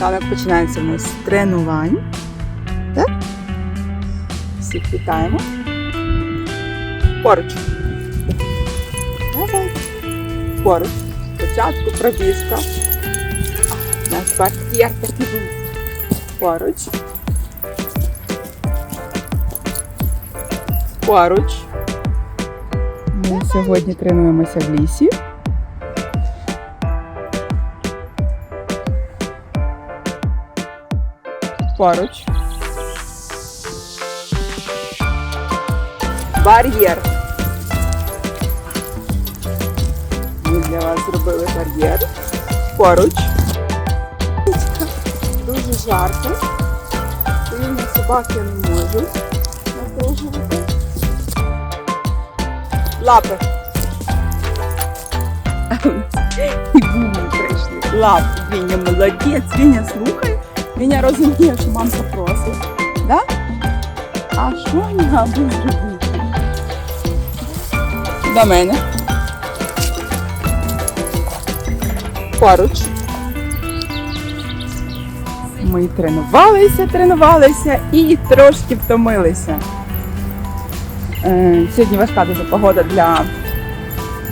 Ранок починається у з тренувань. Так? Всіх вітаємо. Поруч. Давай. Поруч. Спочатку пробіжка. Такий був. Поруч. Поруч. Ми сьогодні тренуємося в лісі. Поруч. Бар'єр. Ми для вас зробили бар'єр. Поруч. Дуже жарко. Сильно собаки не можуть напружувати. Лапи. І буми прийшли. Лапи. Віня молодець. Віня слухай. Віня розуміє, що мамка просить. Да? А що я буду зробити? До мене. Поруч. Ми тренувалися, тренувалися і трошки втомилися. Е, Сьогодні важка дуже погода для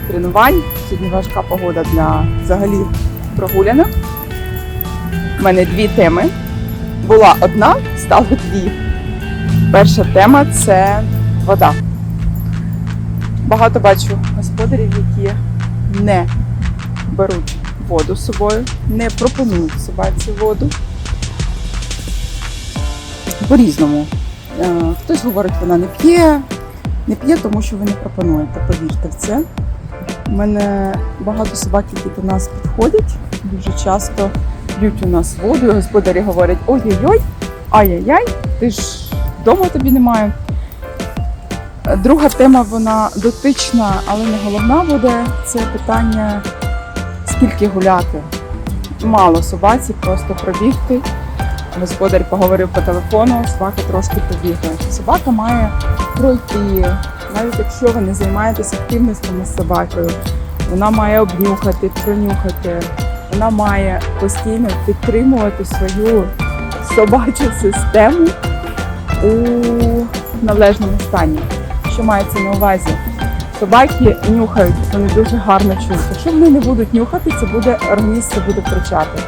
тренувань. Сьогодні важка погода для взагалі прогулянок. Мене дві теми. Була одна, стало дві. Перша тема це вода. Багато бачу господарів, які не беруть воду з собою, не пропонують собаці воду. По-різному. Е, Хтось говорить, вона не п'є, не п'є, тому що ви не пропонуєте, повірте в це. У мене багато собак, які до нас підходять, дуже часто п'ють у нас воду, і господарі говорять: ой-ой-ой, ай-яй-яй, ти ж вдома тобі немає. Друга тема, вона дотична, але не головна буде. Це питання, скільки гуляти. Мало собаці, просто пробігти. Господар поговорив по телефону, собака трошки побігла. Собака має пройти, навіть якщо ви не займаєтесь активностями з собакою, вона має обнюхати, пронюхати, вона має постійно підтримувати свою собачу систему у належному стані. Що мається на увазі? Собаки нюхають, вони дуже гарно чують. Якщо вони не будуть нюхати, це буде організм буде втрачати.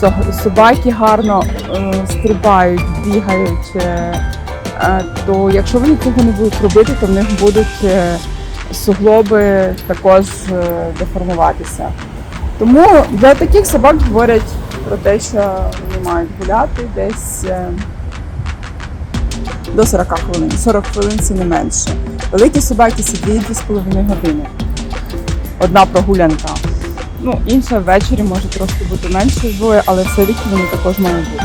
Со- Собаки гарно е, стрибають, бігають. е, е, то якщо вони цього не будуть робити, то в них будуть е, суглоби також деформуватися. Тому для таких собак говорять про те, що вони мають гуляти десь е, до 40 хвилин. 40 хвилин це не менше. Великі собаки сидять 2,5 години. Одна прогулянка. Ну, інша ввечері може трошки бути менше двоє, але все рівно вони також мають бути.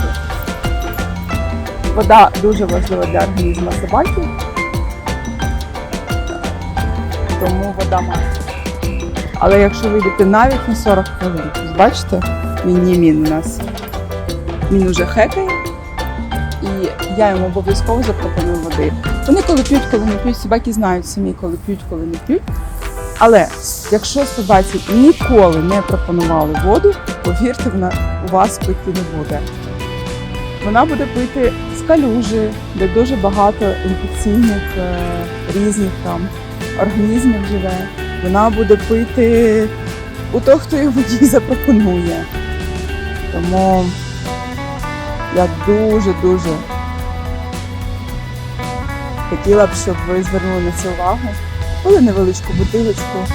Вода дуже важлива для організму собаки. Тому вода має. Але якщо ви йдете навіть на 40 хвилин, бачите, він не мін у нас. Він уже хекає, і я йому обов'язково запропоную води. Вони коли п'ють, коли не п'ють, собаки знають самі, коли п'ють, коли не п'ють. Але якщо собаці ніколи не пропонували воду, повірте, вона у вас пити не буде. Вона буде пити з калюжі, де дуже багато інфекційних е, різних там організмів живе. Вона буде пити у того, хто їй водій запропонує. Тому я дуже-дуже хотіла б, щоб ви звернули на це увагу. були невеличку бутилочку,